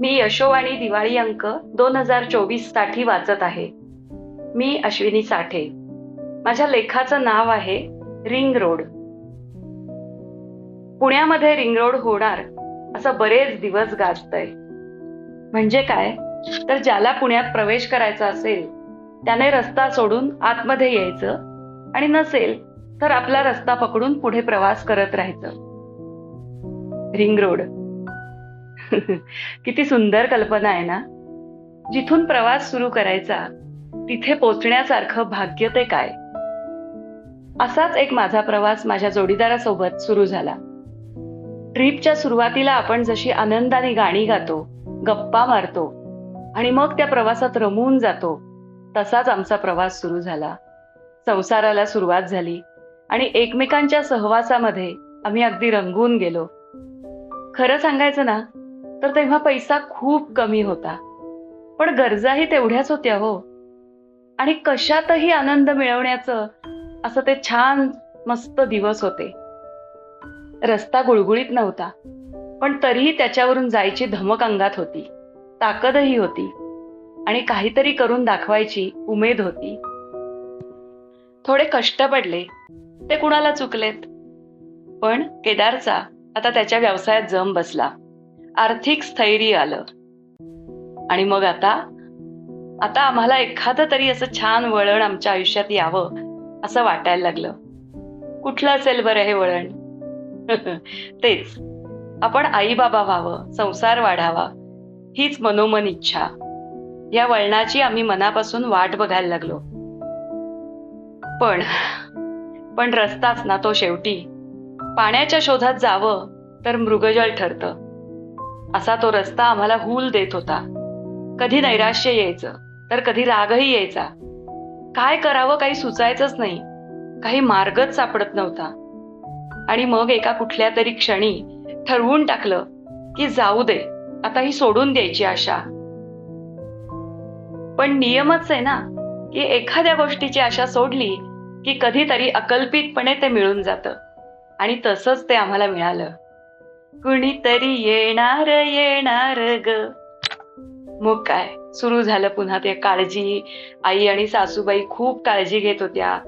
मी यशोवाणी दिवाळी अंक दोन हजार चोवीससाठी वाचत आहे. मी अश्विनी साठे. माझ्या लेखाचं नाव आहे रिंग रोड. पुण्यामध्ये रिंग रोड होणार असं बरेच दिवस गाजतंय. म्हणजे काय? तर ज्याला पुण्यात प्रवेश करायचा असेल त्याने रस्ता सोडून आतमध्ये यायचं आणि नसेल तर आपला रस्ता पकडून पुढे प्रवास करत राहायचं. Ring road. किती सुंदर कल्पना आहे ना? जिथून प्रवास सुरू करायचा तिथे पोचण्यासारखं भाग्य ते काय? असाच एक माझा प्रवास माझ्या जोडीदारासोबत सुरू झाला. ट्रिपच्या सुरुवातीला आपण जशी आनंदाने गाणी गातो गप्पा मारतो आणि मग त्या प्रवासात रमून जातो तसाच आमचा प्रवास सुरू झाला. संसाराला सुरुवात झाली आणि एकमेकांच्या सहवासामध्ये आम्ही अगदी रंगून गेलो. खरं सांगायचं ना तर तेव्हा पैसा खूप कमी होता. पण गरजाही तेवढ्याच होत्या हो. आणि कशातही आनंद मिळवण्याचं असं ते छान मस्त दिवस होते. रस्ता गुळगुळीत नव्हता पण तरीही त्याच्यावरून जायची धमक अंगात होती. ताकदही होती. आणि काहीतरी करून दाखवायची उमेद होती. थोडे कष्ट पडले. ते कुणाला चुकलेत? पण केदारचा आता त्याच्या व्यवसायात जम बसला. आर्थिक स्थैर्य आलं. आणि मग आता आता आम्हाला एखादं तरी असं छान वळण आमच्या आयुष्यात यावं असं वाटायला लागलं. कुठलं असेल बरं हे वळण? तेच. आपण आई बाबा व्हावं संसार वाढावा हीच मनोमन इच्छा. या वळणाची आम्ही मनापासून वाट बघायला लागलो. पण पण रस्ताच ना तो शेवटी. पाण्याच्या शोधात जावं तर मृगजळ ठरतं. असा तो रस्ता आम्हाला हूल देत होता. कधी नैराश्य यायचं तर कधी रागही यायचा. काय करावं काही सुचायचंच नाही. काही मार्गच सापडत नव्हता. आणि मग एका कुठल्या तरी क्षणी ठरवून टाकलं की जाऊ दे आता ही सोडून द्यायची आशा. पण नियमच आहे ना की एखाद्या गोष्टीची आशा सोडली की कधीतरी अकल्पितपणे ते मिळून जातं. आणि तसंच ते आम्हाला मिळालं. कुणीतरी येणार येणार ग. मग काय? सुरू झालं पुन्हा ते काळजी. आई आणि सासूबाई खूप काळजी घेत होत्या.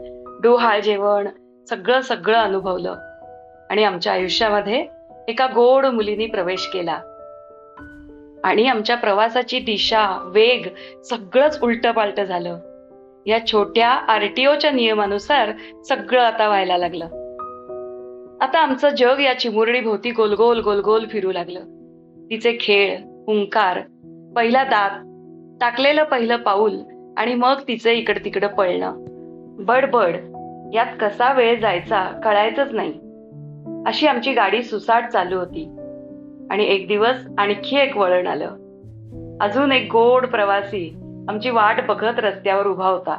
डोहाळ जेवण सगळं सगळं अनुभवलं. आणि आमच्या आयुष्यामध्ये एका गोड मुलीने प्रवेश केला. आणि आमच्या प्रवासाची दिशा वेग सगळंच उलट पालट झालं. या छोट्या आरटीओच्या नियमानुसार सगळं आता व्हायला लागलं. आता आमचं जग या चिमुरडी भोवती गोलगोल गोलगोल फिरू लागलं. तिचे खेळ हुंकार पहिला दात टाकलेलं पहिलं पाऊल आणि मग तिचे इकड तिकडं पळणं. बडबड यात कसा वेळ जायचा कळायचंच नाही. अशी आमची गाडी सुसाट चालू होती. आणि एक दिवस आणखी एक वळण आलं. अजून एक गोड प्रवासी आमची वाट बघत रस्त्यावर उभा होता.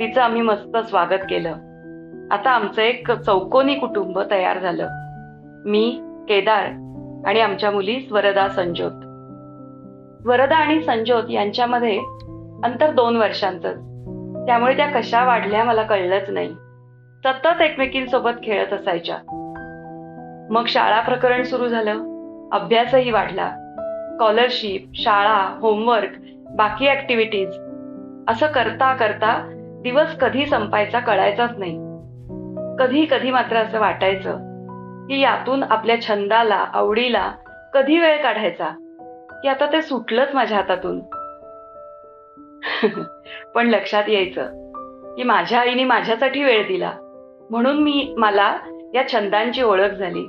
तिचं आम्ही मस्त स्वागत केलं. आता आमचं एक चौकोनी कुटुंब तयार झालं. मी केदार आणि आमच्या मुली स्वरदा संजोत. वरदा आणि संजोत यांच्यामध्ये अंतर दोन वर्षांचं. त्यामुळे त्या कशा वाढल्या मला कळलंच नाही. सतत एकमेकींसोबत खेळत असायच्या. मग शाळा प्रकरण सुरू झालं. अभ्यासही वाढला. स्कॉलरशिप शाळा होमवर्क बाकी ऍक्टिव्हिटीज असं करता करता दिवस कधी संपायचा कळायचाच नाही. कधी कधी मात्र असं वाटायचं की यातून आपल्या छंदाला आवडीला कधी वेळ काढायचा? की आता ते सुटलंच माझ्या हातातून. पण लक्षात यायचं की माझ्या आईने माझ्यासाठी वेळ दिला. म्हणून मी मला या छंदांची ओळख झाली.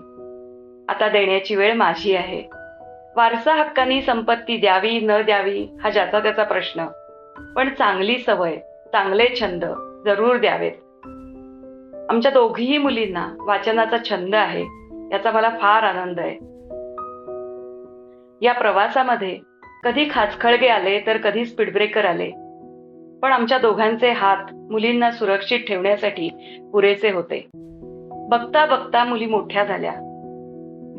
आता देण्याची वेळ माझी आहे. वारसा हक्कानी संपत्ती द्यावी न द्यावी हा ज्याचा त्याचा प्रश्न. पण चांगली सवय चांगले छंद जरूर द्यावेत. आमच्या दोघीही मुलींना वाचनाचा छंद आहे याचा मला फार आनंद आहे. या प्रवासामध्ये कधी खाचखळगे आले तर कधी स्पीड ब्रेकर आले. पण आमच्या दोघांचे हात मुलींना सुरक्षित ठेवण्यासाठी पुरेसे होते. बघता बघता मुली मोठ्या झाल्या.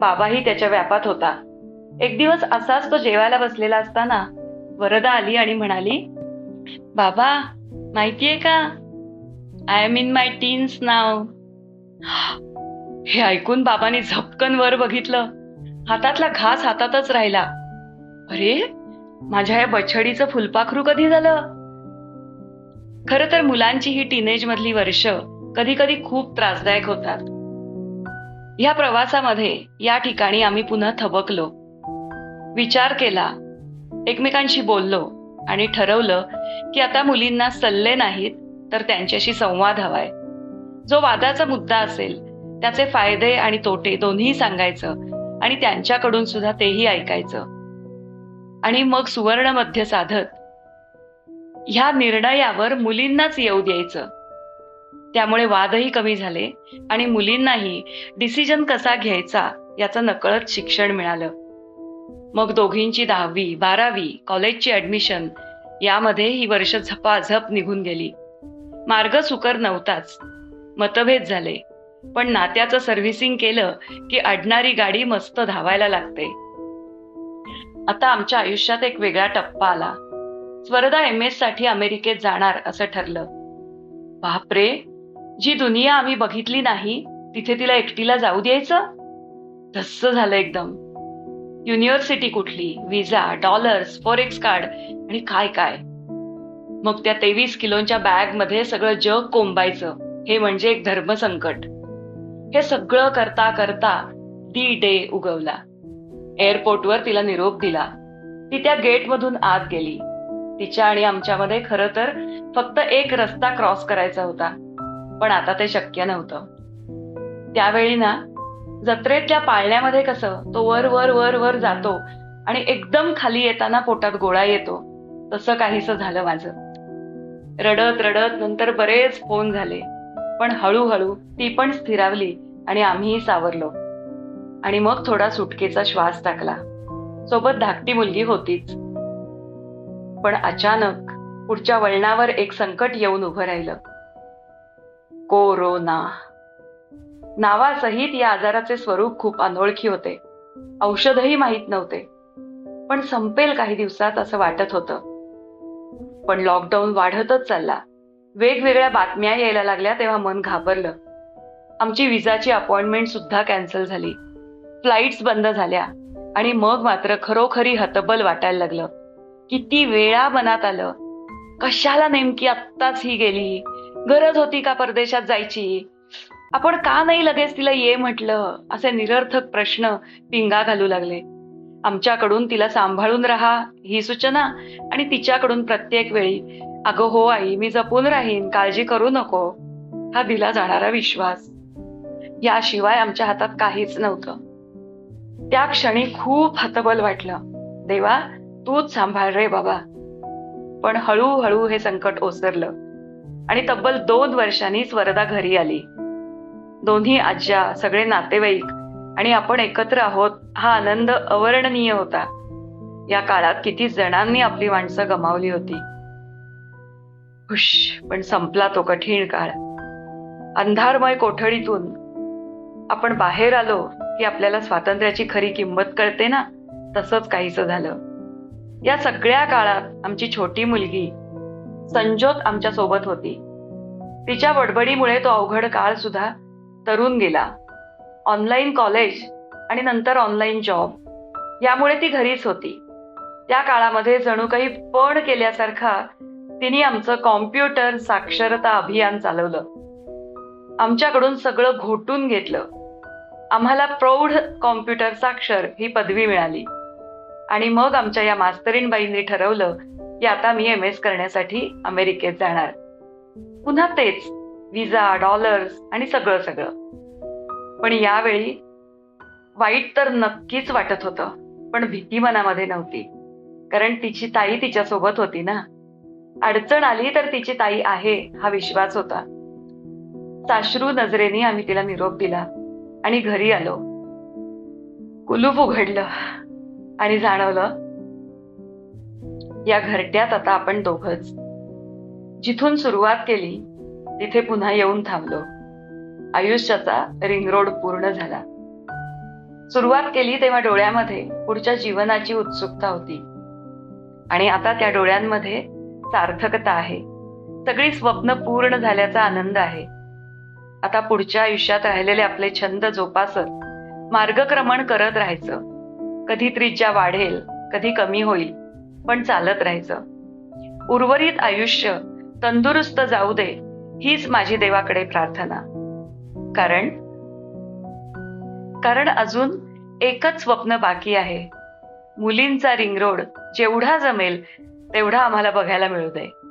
बाबाही त्याच्या व्यापात होता. एक दिवस असाच तो जेवायला बसलेला असताना वरदा आली आणि म्हणाली बाबा माहितीये का? I am in my teens नाव हे ऐकून बाबांनी झपकन वर बघितलं. हातातला घास हातातच राहिला. अरे माझ्या या बछडीचं फुलपाखरू कधी झालं? खर तर मुलांची ही टीनेज मधली वर्ष कधी कधी खूप त्रासदायक होतात. या प्रवासामध्ये या ठिकाणी आम्ही पुन्हा थबकलो. विचार केला. एकमेकांशी बोललो आणि ठरवलं की आता मुलींना सल्ले नाहीत तर त्यांच्याशी संवाद हवाय. जो वादाचा मुद्दा असेल त्याचे फायदे आणि तोटे दोन्ही सांगायचं आणि त्यांच्याकडून सुद्धा तेही ऐकायचं. आणि मग सुवर्ण मध्य साधत ह्या निर्णयावर मुलींनाच येऊ द्यायचं. त्यामुळे वादही कमी झाले आणि मुलींनाही डिसिजन कसा घ्यायचा याचं नकळत शिक्षण मिळालं. मग दोघींची दहावी बारावी कॉलेजची ऍडमिशन यामध्ये ही वर्ष झपाझप निघून गेली. मार्ग सुकर नव्हताच. मतभेद झाले. पण नात्याचं सर्व्हिसिंग केलं की अडणारी गाडी मस्त धावायला लागते. आता आमच्या आयुष्यात एक वेगळा टप्पा आला. स्वरदा एम एससाठी अमेरिकेत जाणार असं ठरलं. बापरे जी दुनिया आम्ही बघितली नाही तिथे तिला एकटीला जाऊ द्यायचं? धस्स झालं एकदम. युनिव्हर्सिटी कुठली? विजा डॉलर्स फॉरेक्स कार्ड आणि काय काय? मग त्या तेवीस किलोच्या बॅगमध्ये सगळं जग कोंबायचं. हे म्हणजे एक धर्मसंकट. हे सगळं करता करता दी डे उगवला. एअरपोर्टवर तिला निरोप दिला. ती त्या गेटमधून आत गेली. तिच्या आणि आमच्यामध्ये खरं तर फक्त एक रस्ता क्रॉस करायचा होता. पण आता ते शक्य नव्हतं. त्यावेळी ना जत्रेतल्या पाळण्यामध्ये कसं तो वर वर वर वर जातो आणि एकदम खाली येताना पोटात गोळा येतो. तसं काहीसं झालं माझं. रडत रडत नंतर बरेच फोन झाले. पण हळूहळू ती पण स्थिरावली आणि आम्हीही सावरलो. आणि मग थोडा सुटकेचा श्वास टाकला. सोबत धाकटी मुलगी होतीच. पण अचानक पुढच्या वळणावर एक संकट येऊन उभं राहिलं. कोरोना. नावासहित या आजाराचे स्वरूप खूप अनोळखी होते. औषधही माहीत नव्हते. पण संपेल काही दिवसात असं वाटत होतं. पण लॉकडाऊन वाढतच चालला. वेगवेगळ्या बातम्या यायला लागल्या तेव्हा मन घाबरलं. आमची विजाची अपॉइंटमेंट सुद्धा कॅन्सल झाली. फ्लाईट्स बंद झाल्या आणि मग मात्र खरोखरी हतबल वाटायला लागलं. किती वेळा मनात आलं कशाला नेमकी आत्ताच ही गेली? गरज होती का परदेशात जायची? आपण का नाही लगेच तिला ये म्हटलं? असे निरर्थक प्रश्न पिंगा घालू लागले. आमच्याकडून तिला सांभाळून राहा ही सूचना आणि तिच्याकडून प्रत्येक वेळी अगं हो आई मी जपून राहीन काळजी करू नको हा दिला जाणारा विश्वास. याशिवाय आमच्या हातात काहीच नव्हतं. त्या क्षणी खूप हतबल वाटलं. देवा तूच सांभाळ रे बाबा. पण हळूहळू हे संकट ओसरलं आणि तब्बल दोन वर्षांनीच वरदा घरी आली. दोन्ही आज्या सगळे नातेवाईक आणि आपण एकत्र आहोत हा आनंद अवर्णनीय होता. या काळात किती जणांनी आपली माणसं गमावली होती. हुश पण संपला तो कठीण काळ. अंधारमय कोठडीतून आपण बाहेर आलो की आपल्याला स्वातंत्र्याची खरी किंमत कळते ना? तसंच काहीच झालं. या सगळ्या काळात आमची छोटी मुलगी संजोत आमच्यासोबत होती. तिच्या बडबडीमुळे तो अवघड काळ सुद्धा तरुण गेला. ऑनलाईन कॉलेज आणि नंतर ऑनलाईन जॉब यामुळे ती घरीच होती. त्या काळामध्ये जणू काही पण केल्यासारखा तिने आमचं कॉम्प्युटर साक्षरता अभियान चालवलं. आमच्याकडून सगळं घोटून घेतलं. आम्हाला प्रौढ कॉम्प्युटर साक्षर ही पदवी मिळाली. आणि मग आमच्या या मास्तरीणबाईंनी ठरवलं की आता मी एम एस करण्यासाठी अमेरिकेत जाणार. पुन्हा तेच विजा डॉलर्स आणि सगळं सगळं. पण यावेळी वाईट तर नक्कीच वाटत होतं पण भीती मनामध्ये नव्हती. कारण तिची ताई तिच्या सोबत होती ना. अडचण आली तर तिची ताई आहे हा विश्वास होता. साश्रू नजरेने आम्ही तिला निरोप दिला आणि घरी आलो. कुलूप उघडलं आणि जाणवलं या घरट्यात आता आपण दोघच. जिथून सुरुवात केली तिथे पुन्हा येऊन थांबलो. आयुष्याचा रिंग रोड पूर्ण झाला. सुरुवात केली तेव्हा डोळ्यामध्ये पुढच्या जीवनाची उत्सुकता होती. आणि आता त्या डोळ्यांमध्ये सार्थकता आहे. सगळी स्वप्न पूर्ण झाल्याचा आनंद आहे. आता पुढच्या आयुष्यात राहिलेले आपले छंद जोपासत मार्गक्रमण करत राहायचं. कधी त्रिज्या वाढेल कधी कमी होईल पण चालत राहायचं. उर्वरित आयुष्य तंदुरुस्त जाऊ दे हीच माझी देवाकडे प्रार्थना. कारण? कारण अजून एकच स्वप्न बाकी आहे. मुलींचा रिंग रोड जेवढा जमेल तेवढा आम्हाला बघायला मिळू दे.